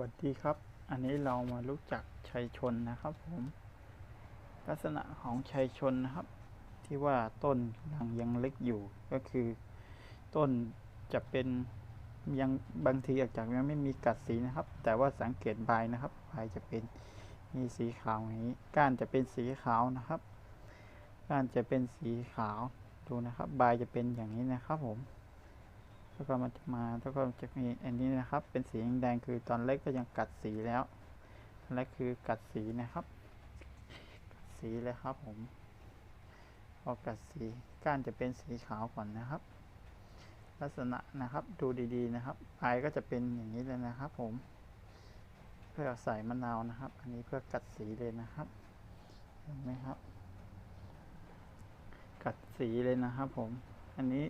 วัสดีครับ อันนี้เรามารู้จักชัยชนนะครับผม ลักษณะของชัยชนนะครับ ที่ว่าต้นกำลังยังเล็กอยู่ก็คือ ต้นจะเป็นยังบางทีอาจจะยังไม่มีกัดสีนะครับ แต่ว่าสังเกตใบนะครับใบจะเป็นมีสีขาวอย่างนี้ ก้านจะเป็นสีขาวนะครับ ก้านจะเป็นสีขาวดูนะครับ ใบจะเป็นอย่างนี้นะครับผม แล้วก็มันจะมาแล้วก็จะมีอันนี้นะครับ เป็นสีแดงคือตอนเล็กก็ยังกัดสีแล้วตอนแรกคือกัดสีนะครับ กัดสีเลยครับผมพอกัดสีก้านจะเป็นสีขาวก่อนนะครับ ลักษณะนะครับดูดีๆนะครับปลายก็จะเป็นอย่างนี้เลยนะครับ ผม เพื่อใส่มะนาวนะครับ อันนี้เพื่อกัดสีเลยนะครับเห็นไหมครับ กัดสีเลยนะครับ ผม อันนี้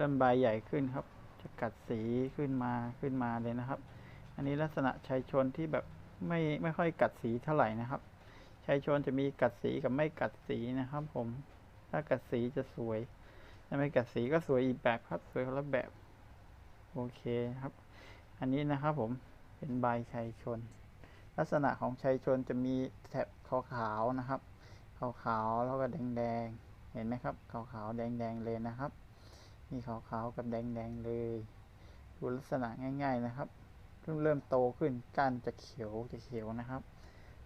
เริ่มใบใหญ่ขึ้นครับ จะกัดสีขึ้นมาขึ้นมาเลยนะครับ อันนี้ลักษณะชัยชนที่แบบไม่ไม่ค่อยกัดสีเท่าไหร่นะครับชัยชนจะมีกัดสีกับไม่กัดสีนะครับ ผม ถ้ากัดสีจะสวยถ้าไม่กัดสีก็สวยอีกแบบครับสวยคนละแบบโอเคครับ อันนี้นะครับผมเป็นใบชัยชน ลักษณะของชัยชนจะมีแถบขาวๆนะครับขาวๆแล้วก็แดงๆเห็นไหมครับขาวๆแดงๆเลยนะครับ มีขาวๆกับแดงๆเลยดูลักษณะง่าย ๆนะครับเพิ่งเริ่มโตขึ้นก้านจะเขียวจะเขียวนะครับ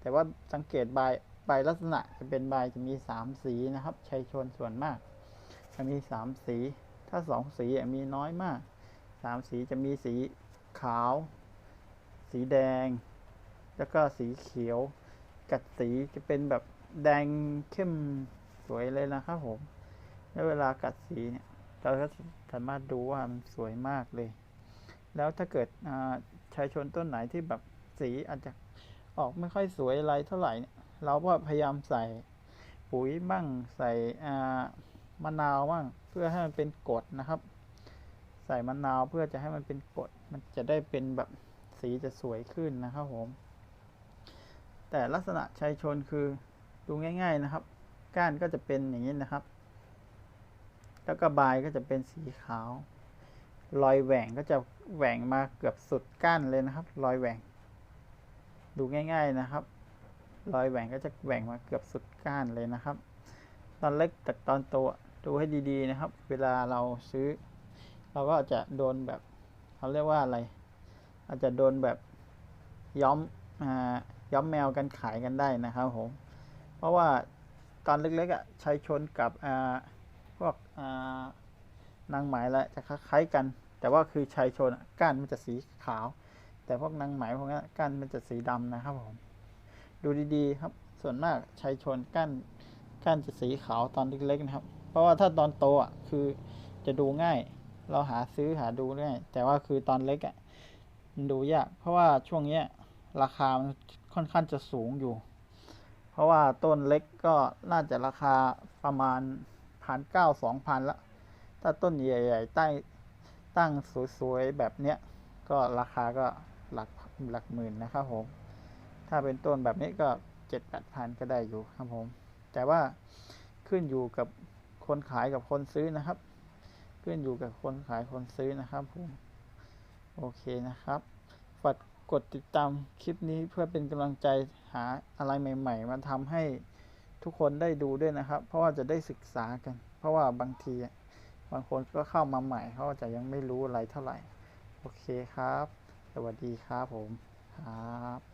แต่ว่าสังเกตใบใบลักษณะจะเป็นใบจะมีสามสีนะครับชัยชนส่วนมาก จะมีสามสีถ้าสองสีมีน้อยมากสามสีจะมีสีขาว สีแดง แล้วก็สีเขียว กัดสีจะเป็นแบบแดงเข้มสวยเลยนะครับผมแล้วเวลากัดสีเนี่ย เราก็สามารถดูว่ามันสวยมากเลย แล้วถ้าเกิดชายชนต้นไหนที่แบบสีอาจจะออกไม่ค่อยสวยอะไรเท่าไหร่เนี่ยเราก็พยายามใส่ปุ๋ยบ้างใส่มะนาวบ้างเพื่อให้มันเป็นกรดนะครับ ใส่มะนาวเพื่อจะให้มันเป็นกรดมันจะได้เป็นแบบสีจะสวยขึ้นนะครับผม แต่ลักษณะชายชนคือดูง่าย ๆนะครับ ก้านก็จะเป็นอย่างนี้นะครับ แล้วก็ใบก็จะเป็นสีขาว รอยแหว่งก็จะแหว่งมาเกือบสุดก้านเลยนะครับ รอยแหว่ง ดูง่าย ๆนะครับ รอยแหว่งก็จะแหว่งมาเกือบสุดก้านเลยนะครับ ตอนเล็กแต่ตอนโตดูให้ดีๆนะครับ เวลาเราซื้อ เราก็จะโดนแบบเขาเรียกว่าอะไร อาจจะโดนแบบย้อมย้อมแมวกันขายกันได้นะครับผม เพราะว่าตอนเล็กๆอะใช้ชนกับพ วกนางไหมและจะคล้ายๆกัน แต่ว่าคือชายชนก้านมันจะสีขาว แต่พวกนางไหมพวกนี้ก้านมันจะสีดำนะครับผมดูดีๆครับส่วนมากชายชนก้านก้านจะสีขาวตอนเล็กๆนะครับ เพราะว่าถ้าตอนโตอะคือจะดูง่าย เราหาซื้อหาดูง่ายแต่ว่าคือตอนเล็กอะมันดูยาก เพราะว่าช่วงเนี้ยราคามันค่อนข้างจะสูงอยู่ เพราะว่าต้นเล็กก็น่าจะราคาประมาณ พันเก้าสองพันละ ถ้าต้นใหญ่ๆใต้ตั้งสวยๆแบบเนี้ย ก็ราคาก็หลักหลักหมื่นนะครับผม ถ้าเป็นต้นแบบนี้ก็เจ็ดแปดพันก็ได้อยู่ครับผม แต่ว่าขึ้นอยู่กับคนขายกับคนซื้อนะครับ ขึ้นอยู่กับคนขายคนซื้อนะครับผม โอเคนะครับ ฝากกดติดตามคลิปนี้เพื่อเป็นกำลังใจหาอะไรใหม่ ๆ มาทำให้ ทุกคนได้ดูด้วยนะครับ เพราะว่าจะได้ศึกษากัน เพราะว่าบางทีบางคนก็เข้ามาใหม่เขาจะยังไม่รู้อะไรเท่าไหร่ โอเคครับ สวัสดีครับผมครับ